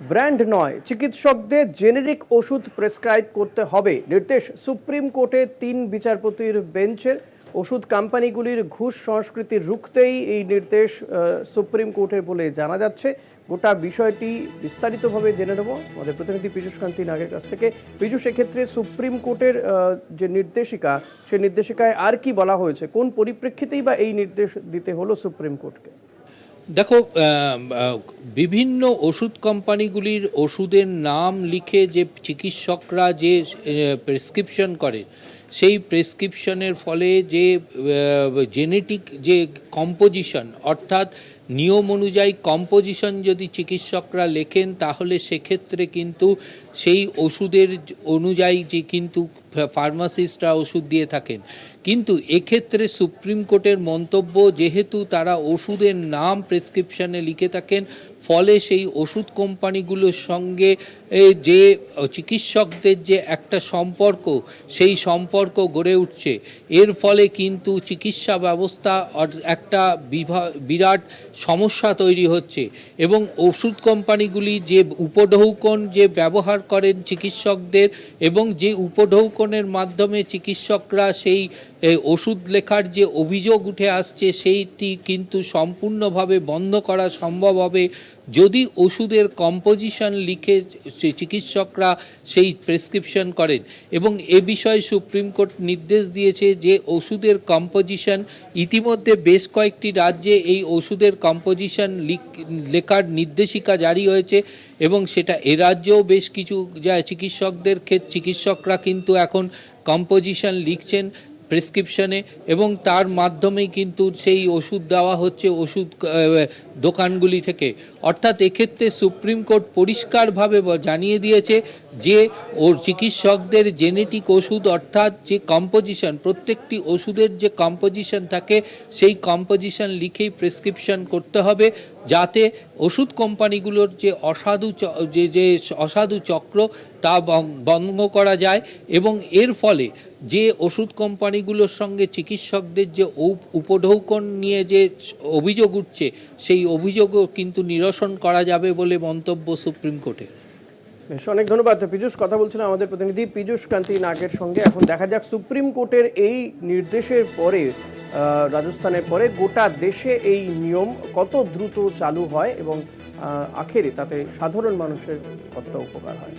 Brand নয়, চিকিৎসকদের generic ওষুধ প্রেসক্রাইব করতে হবে। নির্দেশ সুপ্রিম কোর্টে তিন বিচারপতির বেঞ্চের ওষুধ কোম্পানিগুলির ঘুষ সংস্কৃতি রুখতেই এই নির্দেশ সুপ্রিম কোর্টের বলে জানা যাচ্ছে। গোটা বিষয়টি বিস্তারিতভাবে জেনে নেব। আমাদের প্রতিনিধি পীযূষ কান্তি নাগের কাছ থেকে। পীযূষ, এক্ষেত্রে সুপ্রিম কোর্টের যে নির্দেশিকা সেই নির্দেশিকায় আর কি বলা হয়েছে? কোন পরিপ্রেক্ষিতেই বা এই নির্দেশ দিতে হলো সুপ্রিম কোর্টকে? দেখো বিভিন্ন ওষুধ কোম্পানিগুলির ওষুধের নাম লিখে যে চিকিৎসকরা যে প্রেসক্রিপশন করে, সেই প্রেসক্রিপশনের ফলে যে জেনেটিক যে কম্পোজিশন অর্থাৎ নিয়ম অনুযায়ী কম্পোজিশন যদি চিকিৎসকরা লেখেন, তাহলে সেক্ষেত্রে কিন্তু সেই ওষুধের অনুযায়ী যে কিন্তু ফার্মাসিস্টরা ওষুধ দিয়ে থাকেন। কিন্তু এক্ষেত্রে সুপ্রিম কোর্টের মন্তব্য, যেহেতু তারা ওষুধের নাম প্রেসক্রিপশানে লিখে থাকেন, ফলে সেই ওষুধ কোম্পানিগুলোর সঙ্গে যে চিকিৎসকদের যে একটা সম্পর্ক, সেই সম্পর্ক গড়ে উঠছে। এর ফলে কিন্তু চিকিৎসা ব্যবস্থা একটা বিরাট সমস্যা তৈরি হচ্ছে এবং ওষুধ কোম্পানিগুলি যে উপঢৌকন যে ব্যবহার করেন চিকিৎসকদের এবং যে উপঢৌকনের মাধ্যমে চিকিৎসকরা সেই এ, ওষুধ লেখার যে অভিযোগ উঠে আসছে সেইটি কিন্তু সম্পূর্ণভাবে বন্ধ করা সম্ভব হবে। যদি ওষুধের কম্পোজিশন লিখে চিকিৎসকরা সেই প্রেসক্রিপশন করেন এবং এ বিষয়ে সুপ্রিম কোর্ট নির্দেশ দিয়েছে যে ওষুধের কম্পোজিশন ইতিমধ্যে বেশ কয়েকটি রাজ্যে এই ওষুধের কম্পোজিশন লেখার নির্দেশিকা জারি হয়েছে এবং সেটা এ রাজ্যেও বেশ কিছু যা চিকিৎসকদের ক্ষেত্রে চিকিৎসকরা কিন্তু এখন কম্পোজিশন লিখছেন। প্রেসক্রিপশনে এবং তার মাধ্যমেই কিন্তু সেই ওষুধ দেওয়া হচ্ছে ওষুধ দোকানগুলি থেকে। অর্থাৎ এক্ষেত্রে সুপ্রিম কোর্ট পরিষ্কারভাবে জানিয়ে দিয়েছে যে, ওর চিকিৎসকদের জেনেটিক ওষুধ অর্থাৎ যে কম্পোজিশন, প্রত্যেকটি ওষুধের যে কম্পোজিশন থাকে, সেই কম্পোজিশন লিখেই প্রেসক্রিপশন করতে হবে যাতে ওষুধ কোম্পানিগুলোর যে অসাধু যে যে অসাধু চক্র তা বন্ধ করা যায় এবং এর ফলে যে ওষুধ কোম্পানিগুলোর সঙ্গে চিকিৎসকদের যে উপঢৌকন নিয়ে যে অভিযোগ উঠছে, সেই অভিযোগও কিন্তু নিরসন করা যাবে বলে মন্তব্য সুপ্রিম কোর্টের। বেশ, অনেক ধন্যবাদ। পীযূষ, কথা বলছিলাম আমাদের প্রতিনিধি পীযূষ কান্তি নাগের সঙ্গে। এখন দেখা যাক সুপ্রিম কোর্টের এই নির্দেশের পরে রাজস্থানের পরে গোটা দেশে এই নিয়ম কত দ্রুত চালু হয় এবং আখেরে তাতে সাধারণ মানুষের কতটা উপকার হয়?